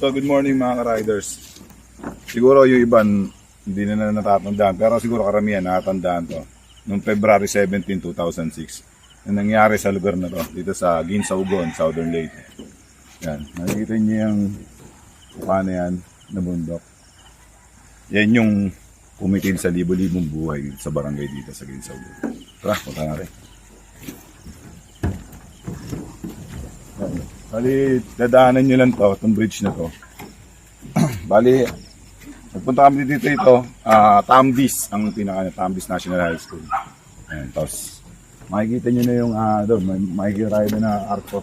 So, good morning mga ka-riders. Siguro yung iban, hindi na na natatandaan. Pero siguro karamihan natatandaan to. Noong February 17, 2006. Yung nangyari sa lugar na to. Dito sa Ginsaugon, Southern Leyte. Yan. Nakikita niyo yung mukha na yan na bundok. Yan yung kumitil sa libo-libong buhay sa barangay dito sa Ginsaugon. Tara, punta natin. Bali, dadaanan nyo lang to, itong bridge na to. Bali, nagpunta kami dito ito, ah Tambis, ang pinaka Tambis National High School. Ayan, tapos makikita nyo na yung, ah doon, makikita tayo na arco.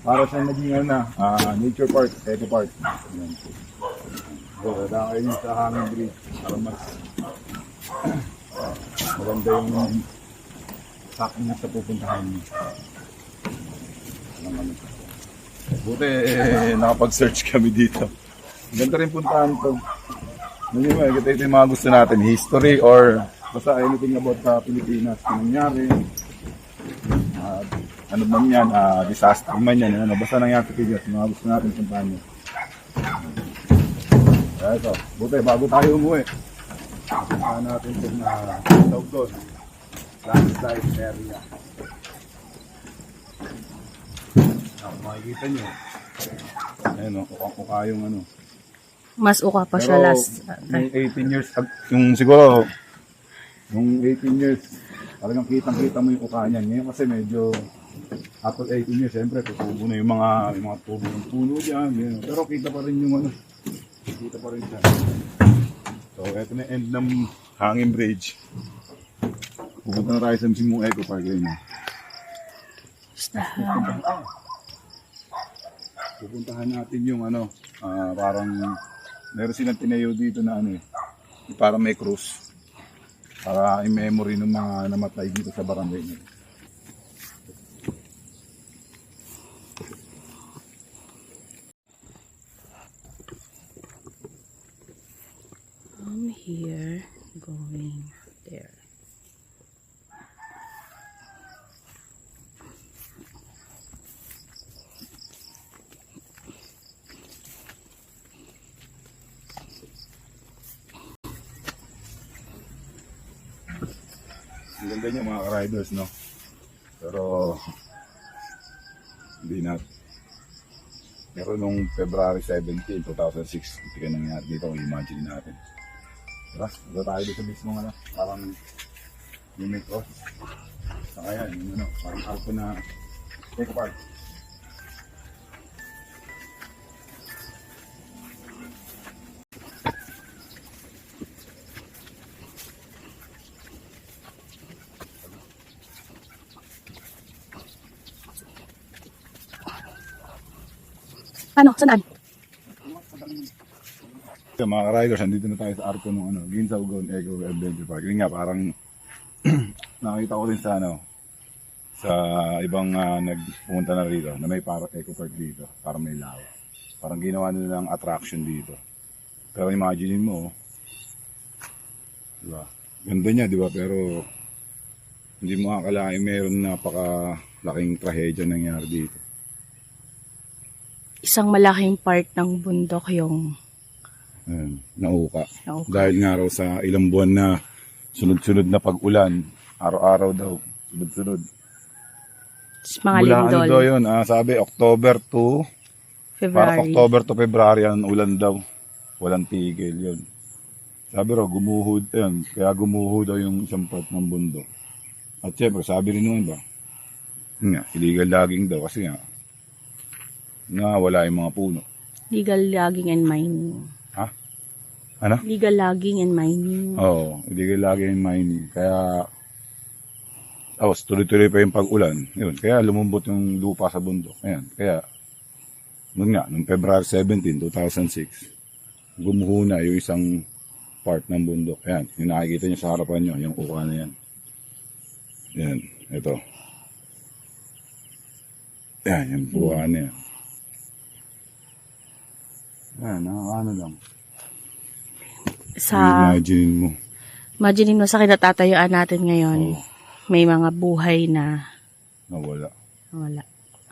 Para sa naging ano na, ah, nature park, eco park. Ayan. So, dadaan kayo sa hanging bridge para mas maganda yung sakit na sa pupuntahan nyo. Alam ano. Buti eh, nakapag-search kami dito. Ganda rin puntahan to. Hindi mo, kita ito yung mga gusto natin. History or basta anything about sa Pilipinas. Kung nangyari, ah, ano man yan, ah, disaster man yan, ano, basta nangyari sa Pilipinas, mga gusto natin puntahan nyo. Ito, buti, bago tayo umuwi. Puntahan natin itong uh, tawag doon. Landslide area. Ah, makikita nyo. Ayun o, kuka yung ano. Mas uka pa siya Pero, last. Yung 18 years, ag- yung siguro, yung 18 years, talagang kitang-kita mo yung kuka niyan. Ngayon kasi medyo, after 18 years, siyempre, tutubo na yung mga, yung mga tubo ng puno dyan. Ganyan. Pero kita pa rin yung ano, kita pa rin siya. So, eto na yung end ng hanging bridge. Pupunta na tayo sa mismong Eco Park. Yun. Pupuntahan natin yung ano, ah, parang meron silang tinayo dito na ano eh, parang may cruise. Para in memory ng mga namatay dito sa barangay nila. Ang ganda niya mga riders no? Pero hindi na. Pero nung February 17, 2006, hindi ka nangyari dito, imagine natin. Tara, ito tayo dito mismo ano, parang yung may cross. Saka yan, yung ano, parang arko na take apart. Ano? Saan? So, mga riders, andito na tayo sa arko ng ano, Ginsaugon Eco Adventure Park. Yun nga, parang nakita ko rin sa ano, sa ibang uh, nagpumunta na rito, na may para eco park dito, para may lawa. Parang ginawa nila ng attraction dito. Pero imagine mo, oh. di ba? Ganda niya, di ba? Pero hindi mo akalain meron napaka-laking trahedya nangyari dito. Isang malaking part ng bundok yung Ayan, nauka. Nauka. Dahil nga raw sa ilang buwan na sunod-sunod na pag-ulan, araw-araw daw, sunod-sunod. mga Mula ano lindol. daw yun, ah, sabi October to, February. October to February ang ulan daw. Walang tigil yun. Sabi raw, gumuhod, yun, kaya gumuho daw yung isang part ng bundok. At syempre, sabi rin iba, yun nga, illegal logging daw kasi nga, nga wala yung mga puno. Legal logging and mining. Ha? Ano? Legal logging and mining. Oo, kayo lagi yung mining. Kaya, tapos tuloy-tuloy pa yung pag-ulan. Yun, kaya lumumbot yung lupa sa bundok. Ayan, kaya, noon nga, noong February 17, 2006, gumuho na yung isang part ng bundok. Ayan, yung nakikita nyo sa harapan nyo, yung uka na yan. Yan, ito. Yan, yung uka na yan. Yan, nakakano lang. Sa, Imagine mo. imagine mo sa kinatatayuan natin ngayon, Oo. may mga buhay na Nawala. wala.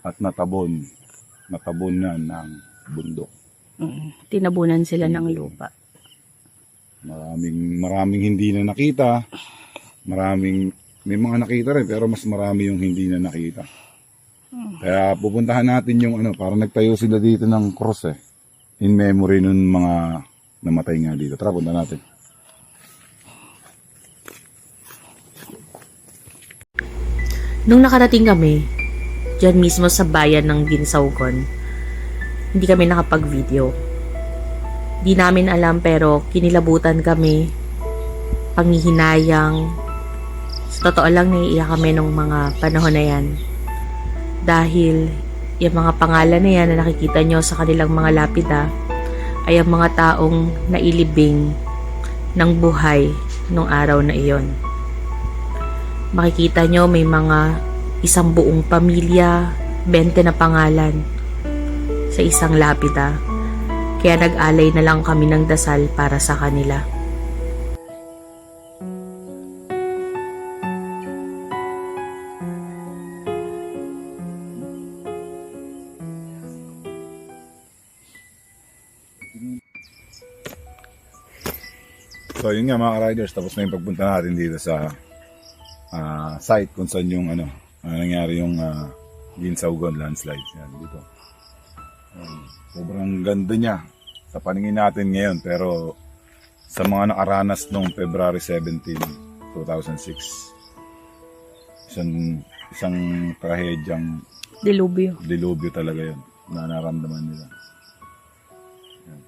at natabon natabon na ng bundok. Mm, Tinabunan sila ng lupa. Maraming maraming hindi na nakita. Maraming may mga nakita rin pero mas marami yung hindi na nakita. Kaya pupuntahan natin yung ano, para nagtayo sila dito ng cross eh. In memory nun mga namatay nga dito. Tara, punta natin. Nung nakarating kami, dyan mismo sa bayan ng Ginsaugon, hindi kami nakapag-video. Di namin alam pero kinilabutan kami, panghihinayang. Sa totoo lang naiiyak kami nung mga panahon na yan. Dahil yung mga pangalan na yan na nakikita nyo sa kanilang mga lapida ay ang mga taong nailibing ng buhay nung araw na iyon makikita nyo may mga isang buong pamilya, 20 na pangalan sa isang lapida. Kaya nag-alay na lang kami ng dasal para sa kanila. So yun nga mga riders, tapos na yung pagpunta natin dito sa ah, site kung saan yung ano, ah, nangyari yung uh, Ginsaugon landslide. Yan, dito. Yan. sobrang ganda niya sa paningin natin ngayon pero sa mga nakaranas noong February 17, 2006 isang isang trahedyang Dilubyo. dilubyo talaga yun na naramdaman nila. Yan.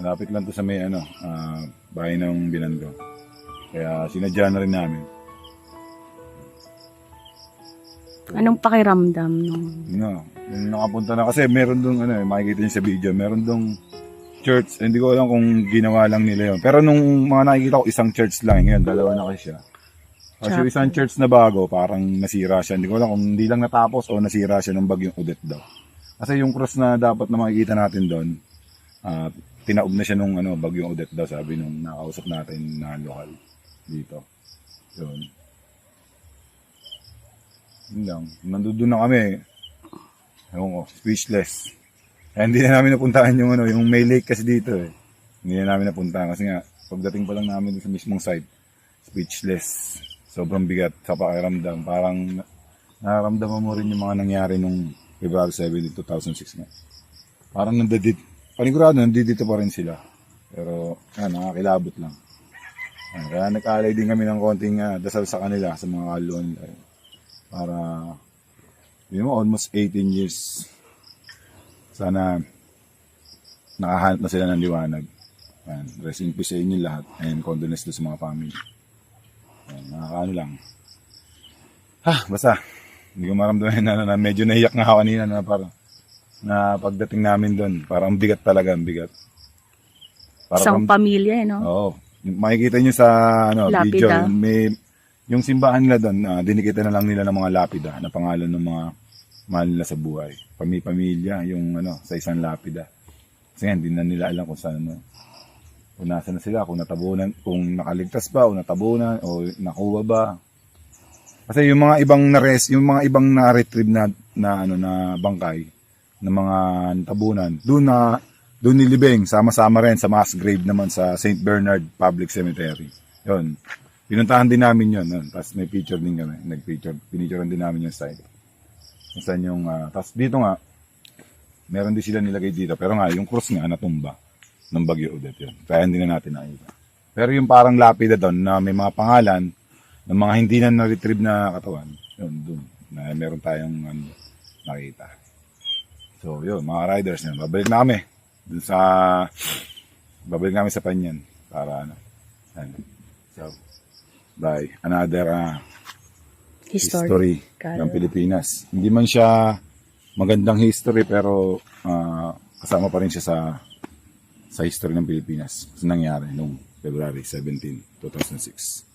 Malapit lang to sa may ano, ah, bahay ng Binando. Kaya sinadya na rin namin. Anong pakiramdam nung nga, yung nakapunta na kasi meron dong ano, eh, makikita niyo sa video, meron dong church. Hindi ko alam kung ginawa lang nila yun. Pero nung mga nakikita ko, isang church lang. Ngayon, dalawa na kasi siya. Kasi yung isang church na bago, parang nasira siya. Hindi ko alam kung hindi lang natapos o nasira siya ng bagyong Odette daw. Kasi yung cross na dapat na makikita natin doon, ah, tinaob na siya nung ano, bagyong Odette daw, sabi nung nakausap natin na lokal dito. Yun. Yun lang. Nandun na kami. Ewan ko, speechless. Kaya hindi na namin napuntahan yung ano, yung may lake kasi dito eh. Hindi na namin napuntahan kasi nga, pagdating pa lang namin sa mismong site, speechless. Sobrang bigat sa pakiramdam. Parang na- nararamdaman mo rin yung mga nangyari nung February 7, 2006 nga. Parang nandadit, panigurado, nandito pa rin sila. Pero, yan, nakakilabot lang. Yan, kaya nag-alay din kami ng konting ah, dasal sa kanila, sa mga kaluan nila. Para, yun mo, almost 18 years. Sana, nakahanap na sila ng liwanag. Yan, rest in peace sa inyo lahat. And condolence to sa mga family. Yan, nakakaano lang. Ha, basta. Hindi ko maramdaman na, na, medyo naiyak nga ako kanina na parang na pagdating namin doon, parang bigat talaga, ang bigat. isang pamilya, eh, no? Oo. Makikita nyo sa ano, Lapida. video, may, yung simbahan nila doon, uh, dinikita na lang nila ng mga lapida na pangalan ng mga mahal nila sa buhay. Pami-pamilya, yung ano, sa isang lapida. Kasi nga, hindi na nila alam kung saan, ano, kung nasa na sila, kung natabunan, kung nakaligtas ba, o natabunan, o nakuha ba. Kasi yung mga ibang na-res, yung mga ibang na-retrieve na, na, ano, na bangkay, ng mga tabunan, doon na, doon nilibing, sama-sama rin sa mass grave naman sa St. Bernard Public Cemetery. Yun. Pinuntahan din namin yun. yun. Tapos may picture din kami. Nag-picture. Pinicturean din namin yung site. Saan yung, ah, tapos dito nga, meron din sila nilagay dito. Pero nga, yung cross nga, natumba ng Bagyo Odette yun. Kaya hindi na natin nakita. Pero yung parang lapida doon na may mga pangalan ng mga hindi na na-retrieve na katawan, yun, doon. Na meron tayong ano, nakita. So, yun, mga riders yun. Babalik na kami. Dun sa, babalik namin sa Panyan. Para ano. Ano. So, by another ah, history, History. ng Pilipinas. Hindi man siya magandang history pero ah, kasama pa rin siya sa sa history ng Pilipinas. Sa nangyari noong February 17, 2006.